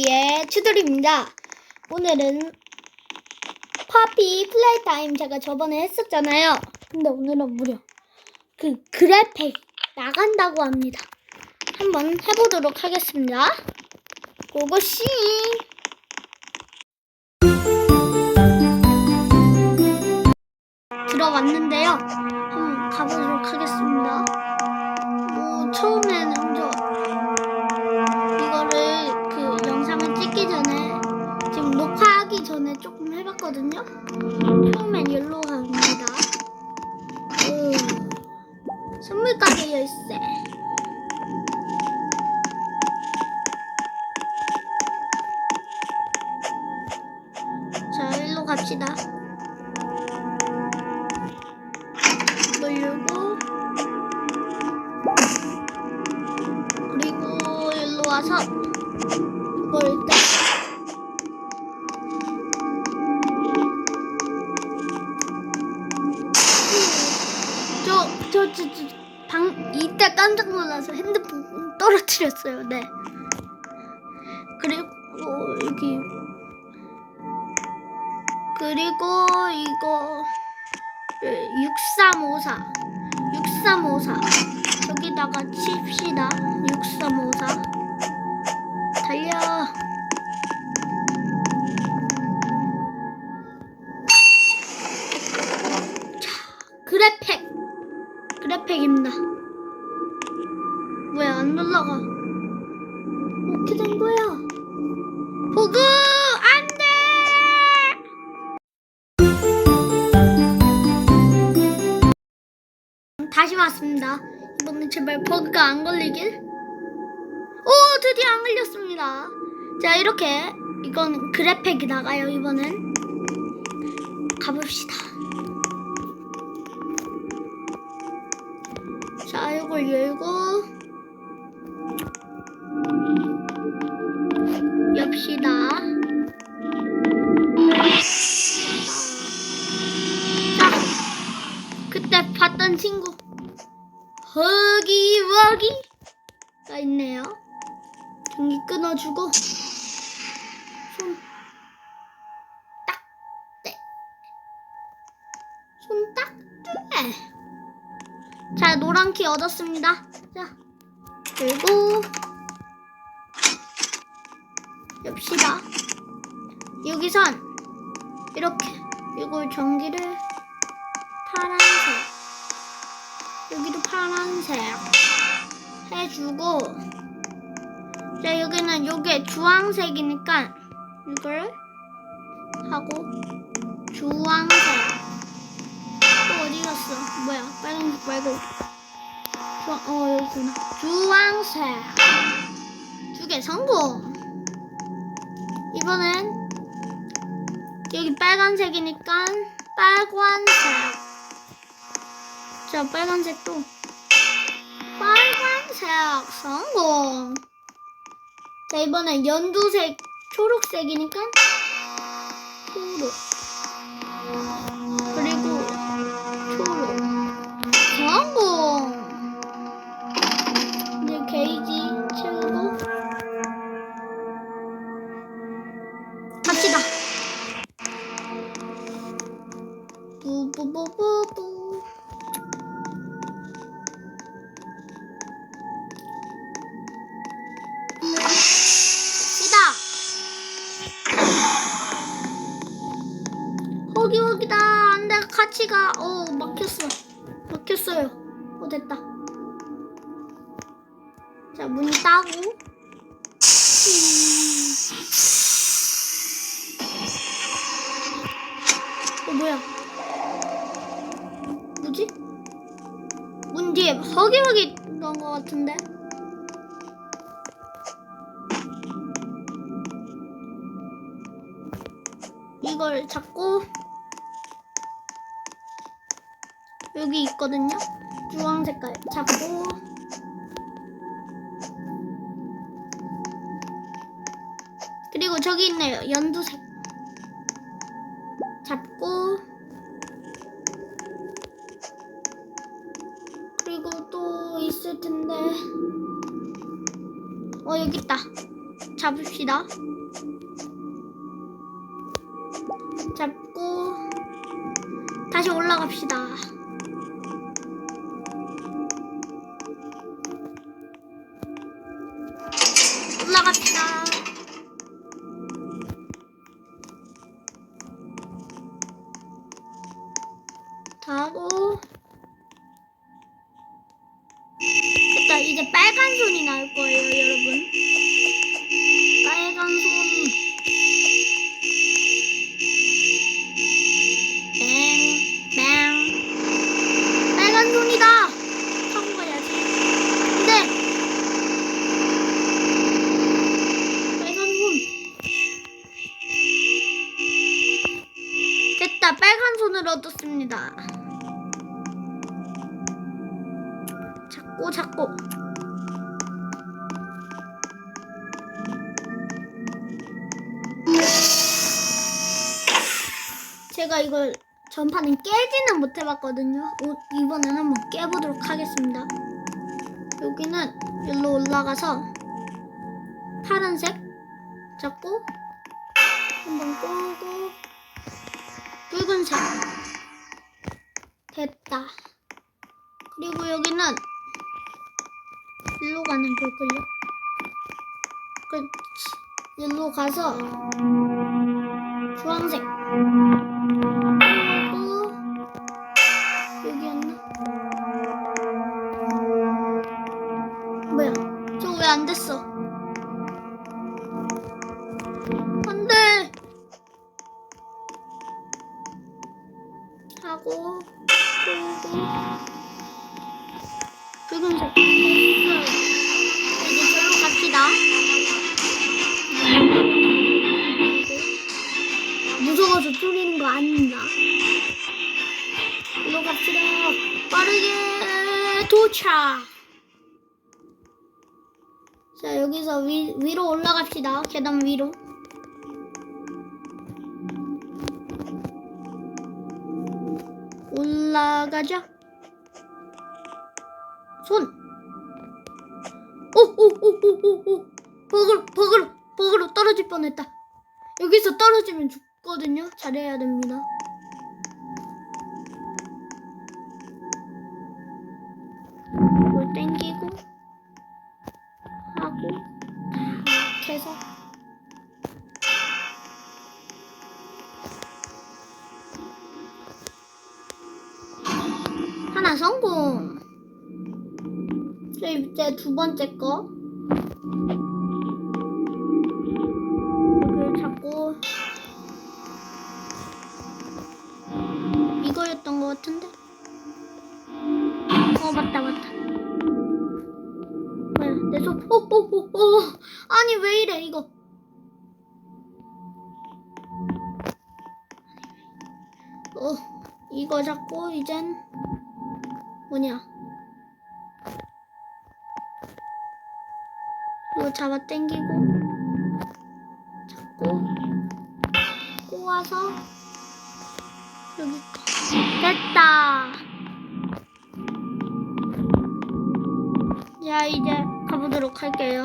TV의 추돌입니다. 오늘은 파피 플레이 타임 제가 저번에 했었잖아요. 근데 오늘은 무려 그 그래픽 나간다고 합니다. 한번 해보도록 하겠습니다. 고고씨! 들어왔는데요. 한번 가보도록 하겠습니다. 해봤거든요. 처음엔 옐로우 갑니다. 오, 선물 가게 열쇠. 자, 일로 갑시다. 돌리고 그리고 일로 와서 이걸 떨어뜨렸어요, 네. 그리고, 여기. 그리고, 이거, 6354. 6354. 여기다가 칩시다. 6354. 달려. 자, 그래픽. 그래픽입니다. 어떻게 된 거야? 보그! 안 돼! 다시 왔습니다. 이번엔 제발 버그가 안 걸리길. 오, 드디어 안 걸렸습니다. 자, 이렇게 이건 그래픽이 나가요, 이번엔. 가봅시다. 자, 이걸 열고 전기 끊어주고 손 딱대 손 딱대 자 노란 키 얻었습니다. 자 그리고 엽시다. 여기선. 이렇게. 이걸 전기를 파란색. 여기도 파란색. 해주고 자 여기는 요게 주황색이니까 이걸 하고 주황색. 또 어디 갔어? 뭐야? 빨간색 말고. 주황 어 여기구나. 주황색. 두 개 성공. 이번엔 여기 빨간색이니까 빨간색. 자, 빨간색도 빨간색 성공. 자, 이번엔 연두색 초록색이니까 초록. 안돼 같이 가. 어 막혔어. 막혔어요. 어 됐다. 자문 따고. 어 뭐야? 뭐지? 문 뒤에 허기허기 넣은 것 같은데. 이걸 잡고 여기 있거든요. 주황 색깔 잡고 그리고 저기 있네요. 연두색 잡고 그리고 또 있을 텐데 어 여기 있다. 잡읍시다. 잡고 다시 올라갑시다. 잡고 잡고 제가 이걸 전판은 깨지는 못 해봤거든요. 오, 이번엔 한번 깨보도록 하겠습니다. 여기는 여기로 올라가서 파란색 잡고 한번 끄고 붉은색 됐다. 그리고 여기는 일로 가는 걸걸요? 그렇지. 일로 가서 주황색 또 여기였나? 뭐야? 저 왜 안 됐어? 도착 자 여기서 위, 위로 올라갑시다. 계단 위로. 올라가자. 손. 오 오 오 오 오 오. 버그로 버그로 버그로 떨어질 뻔했다. 여기서 떨어지면 죽거든요. 잘해야 됩니다 탁 해서? 하나 성공. 저 이제 두 번째 거. 이걸 잡고. 이거였던 것 같은데? 어 맞다 맞다 오오오오 아니 왜 이래 이거? 어 이거 잡고 이젠 뭐냐? 이거 잡아 당기고 잡고 꼬아서 여기 됐다. 자 이제 가보도록 할게요.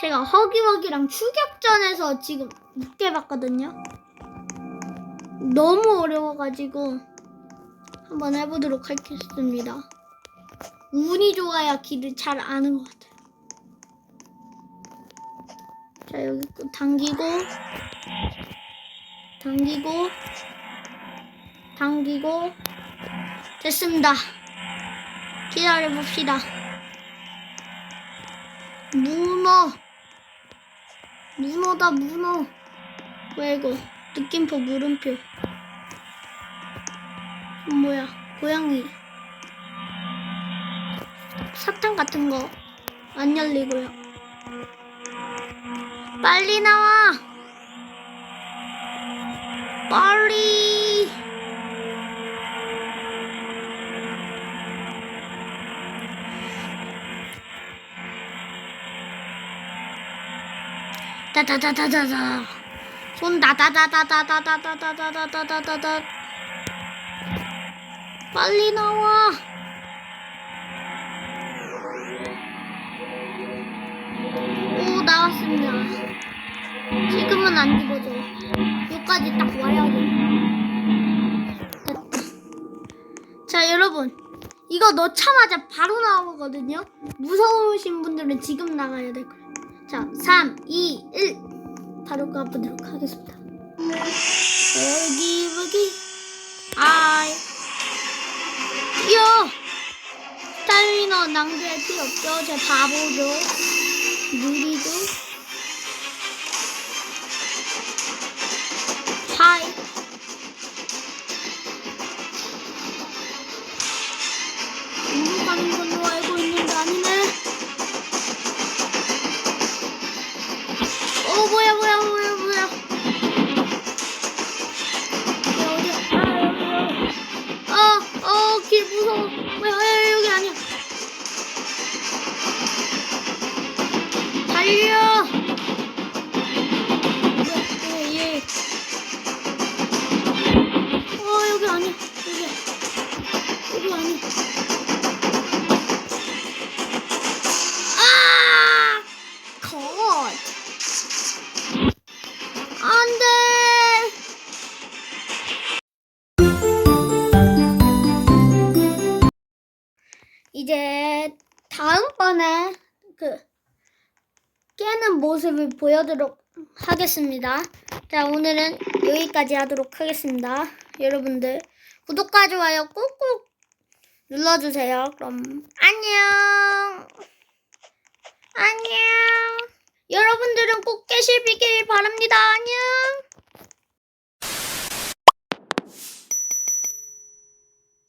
제가 허기허기랑 추격전에서 지금 6개 봤거든요. 너무 어려워가지고 한번 해보도록 하겠습니다. 운이 좋아야 길을 잘 아는 것 같아요. 자 여기 거 당기고 당기고 당기고. 됐습니다. 기다려 봅시다 문어. 문어다 문어. 뭐야 이거? 느낌표 물음표. 음, 뭐야? 고양이. 사탕 같은 거 안 열리고요. 빨리 나와! 빨리 다다다다다다다 손 다다다다다다다다다다다다다 빨리 나와. 오 나왔습니다. 지금은 안 죽어져. 여기까지 딱 와야 돼자 여러분. 이거 넣자마자 바로 나오거든요. 무서우신 분들은 지금 나가야 될 거예요. 자, 3, 2, 1. 바로 가보도록 하겠습니다. 여기, 여기. 아이. 뛰어! 스타미너 낭비할 필요 없죠. 제 바보죠. 느리죠. 하이. 모습을 보여드리도록 하겠습니다. 자, 오늘은 여기까지 하도록 하겠습니다. 여러분들 구독과 좋아요 꾹꾹 눌러주세요. 그럼 안녕! 안녕. 여러분들은 꼭 깨실 비길 바랍니다. 안녕.